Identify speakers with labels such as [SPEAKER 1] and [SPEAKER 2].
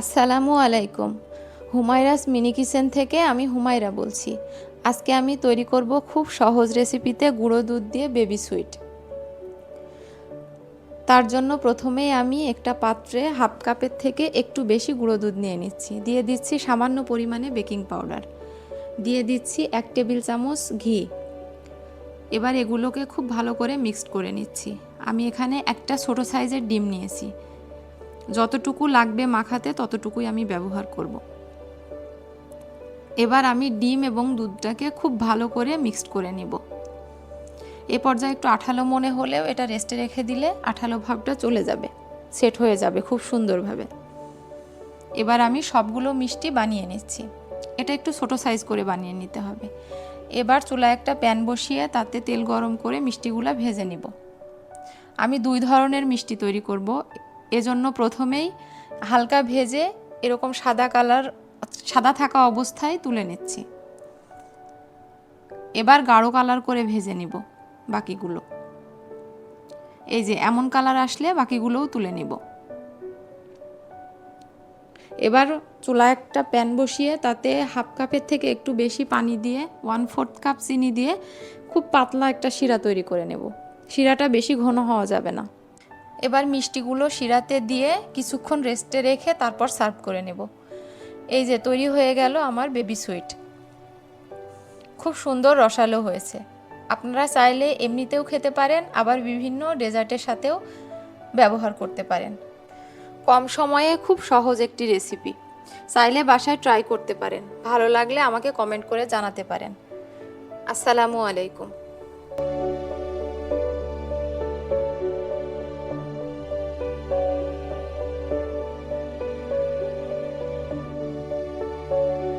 [SPEAKER 1] আসসালামু আলাইকুম। হুমায়রাস mini kitchen থেকে আমি হুমায়রা বলছি। আজকে আমি তৈরি করব খুব সহজ রেসিপিতে গুঁড়ো দুধ দিয়ে বেবি সুইট। তার জন্য প্রথমেই আমি একটা পাত্রে হাফ কাপের থেকে একটু বেশি গুঁড়ো দুধ নিয়ে নিচ্ছি। দিয়ে দিচ্ছি সামান্য পরিমাণে বেকিং পাউডার। দিয়ে দিচ্ছি এক টেবিল চামচ ঘি। এবার এগুলোকে খুব ভালো করে মিক্সড করে নিচ্ছি। আমি এখানে একটা ছোট সাইজের ডিম নিয়েছি। যতটুকু লাগবে মাখাতে ততটুকুই আমি ব্যবহার করব। এবার আমি ডিম এবং দুধটাকে খুব ভালো করে মিক্সড করে নিব। এ পর্যায়ে একটু আঠালো মনে হলেও এটা রেস্টে রেখে দিলে আঠালো ভাবটা চলে যাবে, সেট হয়ে যাবে খুব সুন্দরভাবে। এবার আমি সবগুলো মিষ্টি বানিয়ে নিচ্ছি। এটা একটু ছোট সাইজ করে বানিয়ে নিতে হবে। এবার চুলায় একটা প্যান বসিয়ে তাতে তেল গরম করে মিষ্টিগুলো ভেজে নিব। আমি দুই ধরনের মিষ্টি তৈরি করব। এজন্য প্রথমেই হালকা ভেজে এরকম সাদা কালার, সাদা থাকা অবস্থায় তুলে নিচ্ছি। এবার গাঢ় কালার করে ভেজে নিব বাকিগুলো। এই যে এমন কালার আসলে বাকিগুলোও তুলে নিব। এবার চুলা একটা প্যান বসিয়ে তাতে হাফ কাপের থেকে একটু বেশি পানি দিয়ে, ওয়ান ফোর্থ কাপ চিনি দিয়ে খুব পাতলা একটা শিরা তৈরি করে নেব। শিরাটা বেশি ঘন হওয়া যাবে না। এবার মিষ্টিগুলো শিরাতে দিয়ে কিছুক্ষণ রেস্টে রেখে তারপর সার্ভ করে নেব। এই যে তৈরি হয়ে গেল আমার বেবি সুইট। খুব সুন্দর রসালো হয়েছে। আপনারা চাইলে এমনিতেও খেতে পারেন, আবার বিভিন্ন ডেজার্টের সাথেও ব্যবহার করতে পারেন। কম সময়ে খুব সহজ একটি রেসিপি। চাইলে বাসায় ট্রাই করতে পারেন। ভালো লাগলে আমাকে কমেন্ট করে জানাতে পারেন। আসসালামু আলাইকুম।